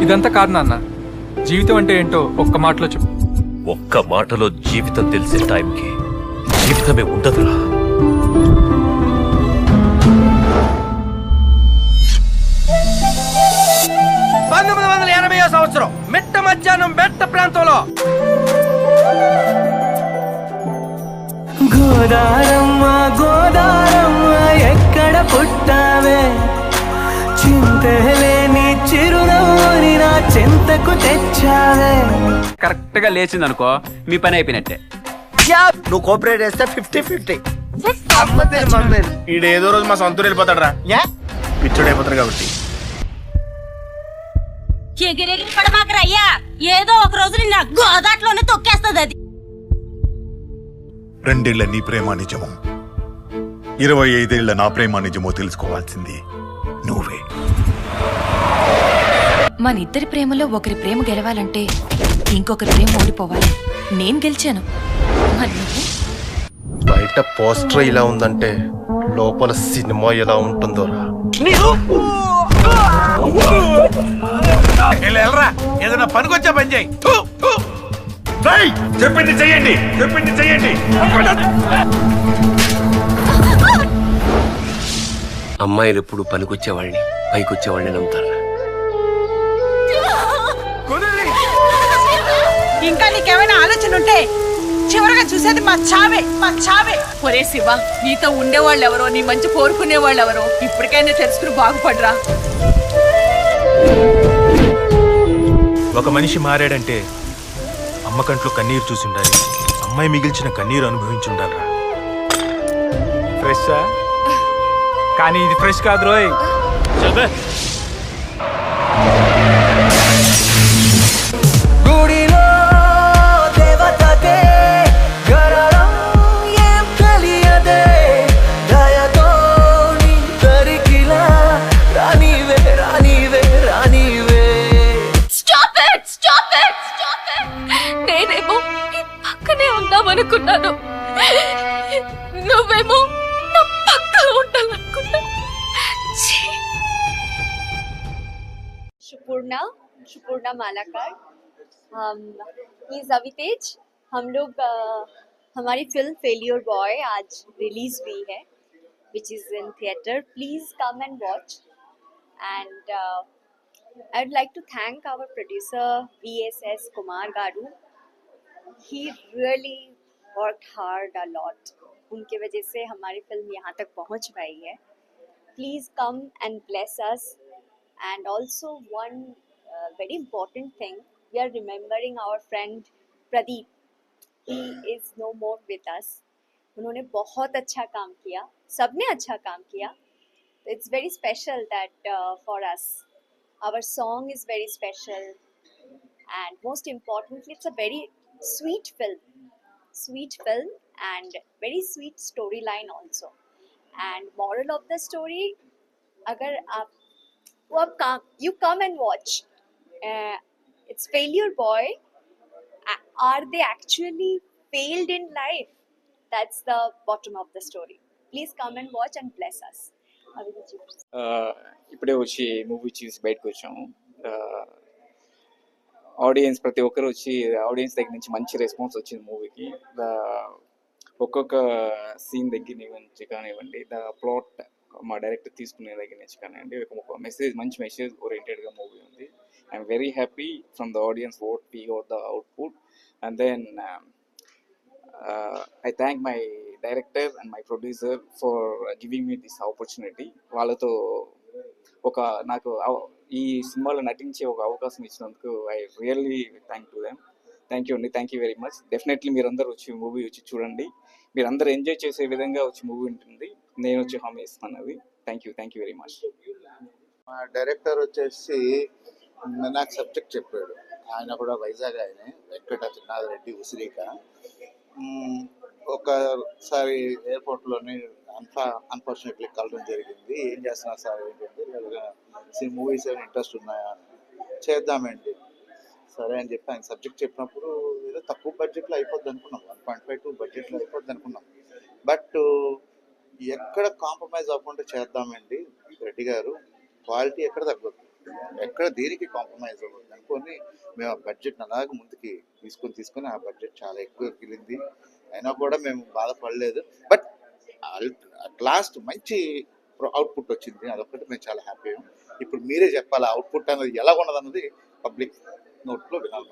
ఇదంతా కాదు నాన్న. జీవితం అంటే ఏంటో ఒక్క మాటలో చెప్పు. ఒక్క మాటలో జీవితం తెలిసే టైంకి జీవితమే ఉండదురా. పంతొమ్మిది వందల ఎనభై సంవత్సరం మిట్ట మధ్యాహ్నం బెట్ట ప్రాంతంలో. గోదారమ్మ గోదారమ్మ ఎక్కడ పుట్టావే? చిరునవ్వుని తెచ్చావే? కరెక్ట్గా లేచింది అనుకో మీ పని అయిపోయినట్టే. నువ్వు కోఆపరేట్ చేస్తే ఫిఫ్టీ ఫిఫ్టీ. ఈడు ఏదో రోజు మా సొంతూరు వెళ్ళిపోతాడు రా పిచ్చోడు అయిపోతాడు కాబట్టి. ఎగిరెగిరి పడమాకరా అయ్యా. ఏదో ఒక రోజు నిన్న గోదాట్లోనే తొక్కేస్తుంది అది. రెండేళ్ళ నీ ప్రేమ నిజమో ఇరవై ఐదేళ్ళ నా ప్రేమ నిజమో తెలుసుకోవాల్సింది నువ్వే. మన ఇద్దరి ప్రేమలో ఒకరి ప్రేమ గెలవాలంటే ఇంకొకరి ప్రేమ ఓడిపోవాలి. నేను గెలిచాను. మరి నువ్వు? బయట పోస్టర్ ఇలా ఉందంటే లోపల సినిమా ఎలా ఉంటుందో ఏదైనా పనికొచ్చా పని చేయి. చెప్పింది చెయ్యండి చెప్పింది చెయ్యండి. అమ్మాయిలు ఎప్పుడు పనికొచ్చే వాళ్ళని పైకొచ్చే వాళ్ళని నమ్ముతారా? ఇంకా నీకేమైనా ఆలోచన ఉంటే చివరగా చూసేది మా చావే మా చావే. ఒరే శివ నీతో ఉండేవాళ్ళు ఎవరో నీ మంచి కోరుకునే వాళ్ళు ఎవరో ఇప్పటికైనా తెలుసుకుని బాగుపడరా. ఒక మనిషి మారాడంటే అమ్మ కంట్లో కన్నీరు చూసి ఉండాలి. అమ్మాయి మిగిల్చిన కన్నీరు అనుభవించి ఉండాలిరా. ఫ్రెష్ కానీ ఇది ఫ్రెష్ కాదు రోయ్. నేనేమో నీ పక్కనే ఉందామనుకున్నాను నువ్వేమో నా పక్కన ఉండాలనుకున్నా ఛీ! शुपूर्णा शुपूर्णा मालाकार हम ही अवितेज हम लोग अ, हमारी फिल्म फेलियर बॉय आज रिलीज हुई है which is in theatre please come and watch and I would like to thank our producer V S S Kumar garu he really work hard a lot उनके वजह से हमारी film यहाँ तक पहुँच पाई है। Please come and bless us and also one very important thing we are remembering our friend Pradeep he is no more with us उन्होंने बहुत अच्छा काम किया सबने अच्छा काम किया। It's very special that for us our song is very special and most importantly it's a very sweet film sweet film and very sweet storyline also. And moral of the story agar aap aap you come and watch uh, it's failure boy. Are they actually failed in life? That's the bottom of the story. Please come and watch and bless us. ఇప్పుడు వచ్చి movie చూసి బయటకు వచ్చాము audience ప్రతి ఒక్కరు వచ్చి audience దగ్గర నుంచి మంచి రెస్పాన్స్ వచ్చింది మూవీకి ద ఒక్కొక్క సీన్ దగ్గర నుంచి కానివ్వండి ద ప్లాట్ మా డైరెక్టర్ తీసుకునే దగ్గర నుంచి కానివ్వండి ఒక మెసేజ్ మంచి మెసేజ్ ఓరియంటెడ్గా మూవీ ఉంది. I'm very happy from the audience vote P out the output and then I thank my director and my producer for giving me this opportunity వాళ్ళతో ఒక నాకు ఈ సినిమాలో నటించే ఒక అవకాశం ఇచ్చినందుకు I really thank to them. Thank you అండి. Thank you very much. Definitely మీరందరూ వచ్చి మూవీ వచ్చి చూడండి. మీరందరూ ఎంజాయ్ చేసే విధంగా వచ్చి మూవీ ఉంటుంది. నేను వచ్చి హామీ ఇస్తాను అది thank you thank you very much మా డైరెక్టర్ వచ్చేసి నాకు సబ్జెక్ట్ చెప్పాడు. ఆయన కూడా వైజాగ్ ఆయనే. వెంకట చిన్నారెడ్డి ఉసిరిక. ఒకసారి ఎయిర్పోర్ట్లోని అన్ఫా అన్ఫార్చునేట్లీ కలడం జరిగింది. ఏం చేస్తున్నారు సార్? ఏంటంటే మూవీస్ ఏమైనా ఇంట్రెస్ట్ ఉన్నాయా చేద్దామండి. సరే అని చెప్పి ఆయన సబ్జెక్ట్ చెప్పినప్పుడు ఏదో తక్కువ బడ్జెట్లో అయిపోద్ది అనుకున్నాం. వన్ పాయింట్ ఫైవ్ టూ బడ్జెట్లో అయిపోద్ది అనుకున్నాం. బట్ ఎక్కడ కాంప్రమైజ్ అవ్వకుండా చేద్దామండి రెడ్డి గారు క్వాలిటీ ఎక్కడ తగ్గదు ఎక్కడ దేనికి కాంప్రమైజ్ అవ్వదు అనుకొని మేము ఆ బడ్జెట్ అలాగే ముందుకి తీసుకొని తీసుకొని ఆ బడ్జెట్ చాలా ఎక్కువ వెళ్ళింది అయినా కూడా మేము బాధపడలేదు. బట్ అట్ లాస్ట్ మంచి అవుట్పుట్ వచ్చింది. అదొకటి మేము చాలా హ్యాపీ ఇప్పుడు మీరే చెప్పాలి అవుట్పుట్ అనేది ఎలా ఉన్నదన్నది పబ్లిక్ నోట్లో వినాలి